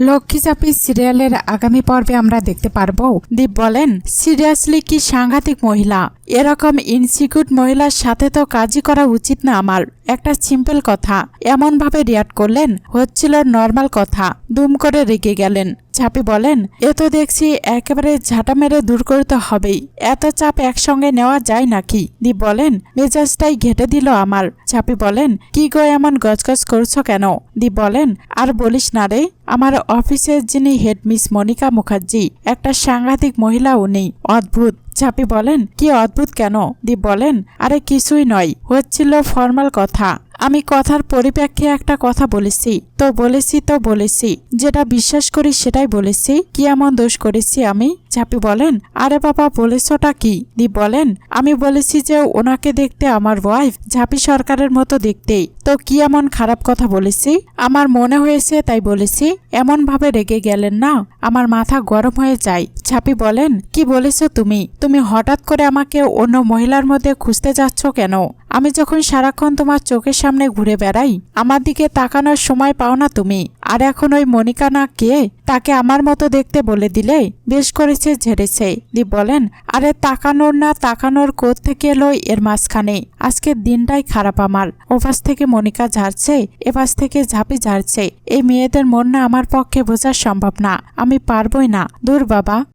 লক্ষ্মী চাপি সিরিয়ালের আগামী পর্বে আমরা দেখতে পারব। দীপ বলেন, সিরিয়াসলি কি সাংঘাতিক মহিলা? এরকম ইনসিকিউট মহিলার সাথে তো কাজই করা উচিত না আমার। একটা সিম্পল কথা, এমনভাবে রিয়াক্ট করলেন, হচ্ছিল নর্মাল কথা, দুম করে রেগে গেলেন। ঝাপি বলেন, এ তো দেখছি একেবারে ঝাঁটা মেরে দূর করতে হবেই। এত চাপ একসঙ্গে নেওয়া যায় নাকি? দীপ বলেন, মেজাজটাই ঘেটে দিল আমার। ঝাপি বলেন, কি গো এমন গজগজ করছ কেন? দীপ বলেন, আর বলিস না রে, আমার অফিসের যিনি হেড মিস মনিকা মুখার্জি, একটা সাংঘাতিক মহিলা উনি, অদ্ভুত। ঝাপি বলেন, কি অদ্ভুত কেন? দীপ বলেন, আরে কিছুই নয়, হচ্ছিল ফর্মাল কথা। আমি কথার পরিপ্রেক্ষে একটা কথা বলেছি। তো বলেছি তো বলেছি। যেটা বিশ্বাস করি সেটাই বলেছি। কি এমন দোষ করেছি আমি? ঝাপি বলেন, আরে বাবা, বলেছটা কি? দীপ বলেন, আমি বলেছি যে ওনাকে দেখতে আমার ওয়াইফ ঝাপি সরকারের মতো দেখতেই। তো কি এমন খারাপ কথা বলেছি? আমার মনে হয়েছে তাই বলেছি। এমন ভাবে রেগে গেলেন না। আমার মাথা গরম হয়ে যায়। ঝাপি বলেন, কি বলেছ তুমি? তুমি হঠাৎ করে আমাকে অন্য মহিলার মধ্যে খুঁজতে যাচ্ছ কেন? আমি যখন সারাক্ষণ তোমার চোখের সামনে ঘুরে বেড়াই, আমার দিকে তাকানোর সময় পাও না তুমি। আর এখন ওই মনিকা না কে তাকে আমার মতো দেখতে বলে দিলে বেশ করেছে ঝেড়েছে। দি বলেন, আরে তাকানোর না, তাকানোর কোথ থেকে এলো এর মাঝখানে? আজকের দিনটাই খারাপ আমার। ওপাশ থেকে মনিকা ঝাড়ছে, এপাশ থেকে ঝাঁপি ঝাড়ছে। এই মেয়েদের মন না আমার পক্ষে বোঝা সম্ভব না। আমি পারবই না। দূর বাবা।